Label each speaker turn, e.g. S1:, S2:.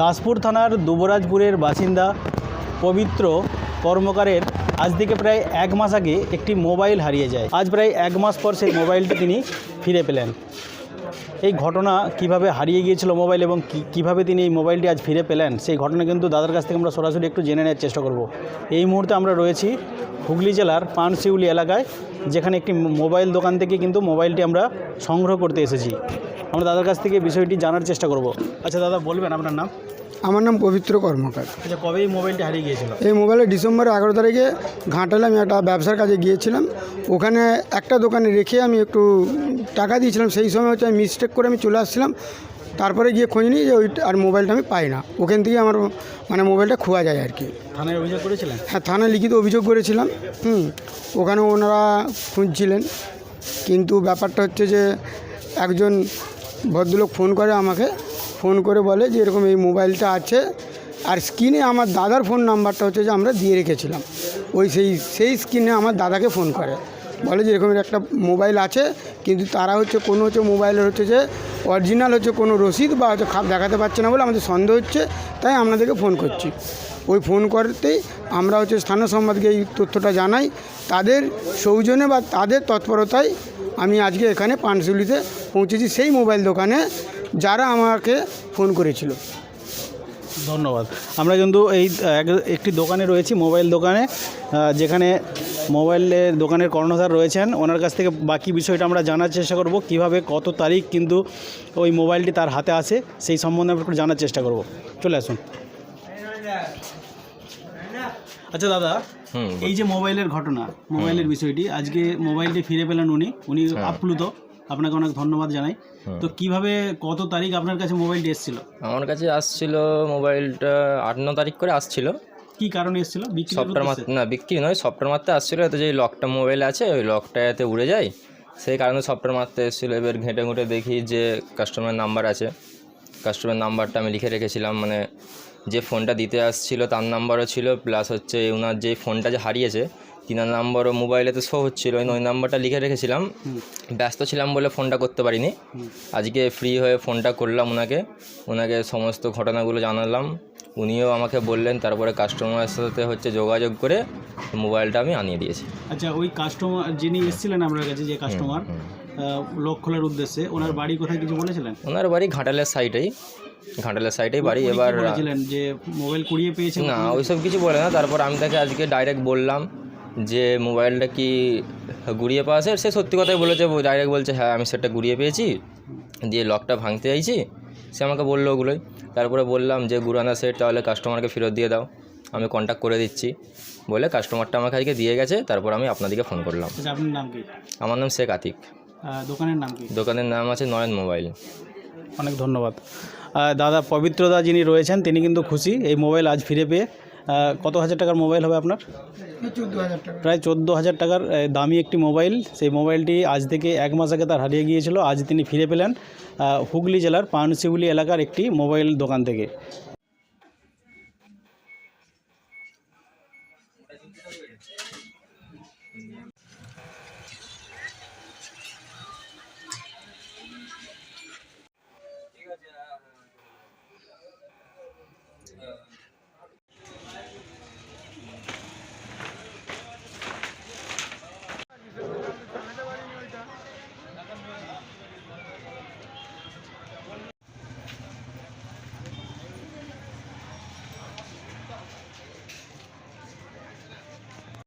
S1: দাসপুর থানার দুবরাজপুরের বাসিন্দা পবিত্র কর্মকারের আজ থেকে প্রায় এক মাস আগে একটি মোবাইল হারিয়ে যায়। আজ প্রায় এক মাস পর সেই মোবাইলটি তিনি ফিরে পেলেন। এই ঘটনা কীভাবে হারিয়ে গিয়েছিল মোবাইল এবং কীভাবে তিনি এই মোবাইলটি আজ ফিরে পেলেন, সেই ঘটনা কিন্তু দাদার কাছ থেকে আমরা সরাসরি একটু জেনে নেওয়ার চেষ্টা করব। এই মুহূর্তে আমরা রয়েছি হুগলি জেলার পানশিউলি এলাকায়, যেখানে একটি মোবাইল দোকান থেকে কিন্তু মোবাইলটি আমরা সংগ্রহ করতে এসেছি। আমরা দাদার কাছ থেকে বিষয়টি জানার চেষ্টা করব। আচ্ছা দাদা বলবেন আপনার নাম?
S2: আমার নাম পবিত্র কর্মকার।
S1: আচ্ছা কবে এই মোবাইলটি হারিয়ে গিয়েছিল?
S2: এই মোবাইলে ডিসেম্বর এগারো তারিখে ঘাটালে আমি একটা ব্যবসার কাজে গিয়েছিলাম। ওখানে একটা দোকানে রেখে আমি একটু টাকা দিয়েছিলাম। সেই সময় হচ্ছে আমি মিস্টেক করে আমি চলে আসছিলাম। তারপরে গিয়ে খোঁজ নিই যে ওই আর মোবাইলটা আমি পাই না। ওখান থেকে আমার মানে মোবাইলটা খোয়া যায় আর কি।
S1: থানায় অভিযোগ করেছিলেন?
S2: হ্যাঁ থানায় লিখিত অভিযোগ করেছিলাম। হুম ওখানে ওনারা খুঁজছিলেন। কিন্তু ব্যাপারটা হচ্ছে যে একজন ভদ্রলোক ফোন করে আমাকে। ফোন করে বলে যে এরকম এই মোবাইলটা আছে আর স্ক্রিনে আমার দাদার ফোন নাম্বারটা হচ্ছে যে আমরা দিয়ে রেখেছিলাম। ওই সেই সেই স্ক্রিনে আমার দাদাকে ফোন করে। বলে যে এরকমের একটা মোবাইল আছে, কিন্তু তারা হচ্ছে কোনো হচ্ছে মোবাইলের হচ্ছে যে অরিজিনাল হচ্ছে কোনো রসিদ বা হচ্ছে খাপ দেখাতে পারছে না বলে আমাদের সন্দেহ হচ্ছে, তাই আপনাদেরকে ফোন করছি। ওই ফোন করতেই আমরা হচ্ছে স্থানীয় সংবাদকে এই তথ্যটা জানাই, তাদের সৌজন্যে বা তাদের তৎপরতায় আমি আজকে এখানে পানশুলিতে পৌঁছেছি সেই মোবাইল দোকানে যারা আমাকে ফোন করেছিল।
S1: ধন্যবাদ। আমরা কিন্তু এই এক- একটি দোকানে রয়েছি মোবাইল দোকানে যেখানে মোবাইলের দোকানের কর্ণধার রয়েছেন। ওনার কাছ থেকে বাকি বিষয়টা আমরা জানার চেষ্টা করব কীভাবে কত তারিখ কিন্তু ওই মোবাইলটি তার হাতে আসে সেই সম্বন্ধে আমরা একটু জানার চেষ্টা করব। চলে আসুন। আচ্ছা দাদা এই যে মোবাইলের ঘটনা মোবাইলের বিষয়টি আজকে মোবাইলটি ফিরে পেলেন উনি উনি আপ্লুত। আপনাকে অনেক ধন্যবাদ জানাই। তো কীভাবে কত তারিখ আপনার কাছে মোবাইলটি এসেছিল?
S3: আমার কাছে আসছিল মোবাইলটা আট ন তারিখ করে আসছিল।
S1: কি কারণে এসেছিল?
S3: সফটওয়্যার না বিক্রি নয় সফটওয়্যার মারতে আসছিল এতে যে লকটা মোবাইল আছে ওই লকটা এতে উড়ে যায়। সেই কারণে সফটওয়্যার মারতে এসেছিল এবার ঘেঁটে ঘুঁটে দেখি যে কাস্টমার নাম্বার আছে। কাস্টমার নাম্বারটা আমি লিখে রেখেছিলাম মানে যে ফোনটা দিতে আসছিল তার নাম্বারও ছিল প্লাস হচ্ছে ওনার যে ফোনটা যে হারিয়েছে তিনার নাম্বারও মোবাইলে তো শো হচ্ছিল ওই নাম্বারটা লিখে রেখেছিলাম। ব্যস্ত ছিলাম বলে ফোনটা করতে পারিনি। আজকে ফ্রি হয়ে ফোনটা করলাম ওনাকে। ওনাকে সমস্ত ঘটনাগুলো জানালাম। উনিও আমাকে বললেন তারপরে কাস্টমারের সাথে হচ্ছে যোগাযোগ করে মোবাইলটা আমি আনিয়ে দিয়েছি।
S1: আচ্ছা ওই কাস্টমার যিনি এসেছিলেন আপনার কাছে যে কাস্টমার লক খোলার উদ্দেশ্যে ওনার বাড়ি কোথায় কিছু বলেছিলেন?
S3: ওনার বাড়ি ঘাটালের সাইডেই ঘাটালের সাইডেই বাড়ি এবার
S1: বলেছিলেন যে মোবাইল কুড়িয়ে পেয়েছে
S3: না ওইসব কিছু বলে না। তারপর আমি তাকে আজকে ডাইরেক্ট বললাম। যে মোবাইলটা কি গুড়িয়ে পাওয়া স্যার সে সত্যি কথাই বলেছে ডাইরেক্ট বলছে হ্যাঁ আমি সেটা গুড়িয়ে পেয়েছি দিয়ে লকটা ভাঙতে চাইছি। সে আমাকে বলল ওগুলোই। তারপরে বললাম যে গুরানা সেট তাহলে কাস্টমারকে ফেরত দিয়ে দাও। আমি কন্ট্যাক্ট করে দিচ্ছি। বলে কাস্টমারটা আমাকে আজকে দিয়ে গেছে তারপর আমি আপনাদেরকে ফোন করলাম।
S1: আচ্ছা আপনার নাম কি?
S3: আমার নাম শেখ আতিক।
S1: দোকানের নাম কি?
S3: দোকানের নাম আছে নয়ন মোবাইল।
S1: অনেক ধন্যবাদ। দাদা পবিত্রদা যিনি রয়েছেন তিনি কিন্তু খুশি এই মোবাইল আজ ফিরে পেয়ে। কত হাজার টাকার মোবাইল হবে আপনার? প্রায় চোদ্দ হাজার টাকার দামি একটি মোবাইল। সেই মোবাইলটি আজ থেকে এক মাস আগে তার হারিয়ে গিয়েছিল। আজ তিনি ফিরে পেলেন হুগলি জেলার পানশিউলি এলাকার একটি মোবাইল দোকান থেকে।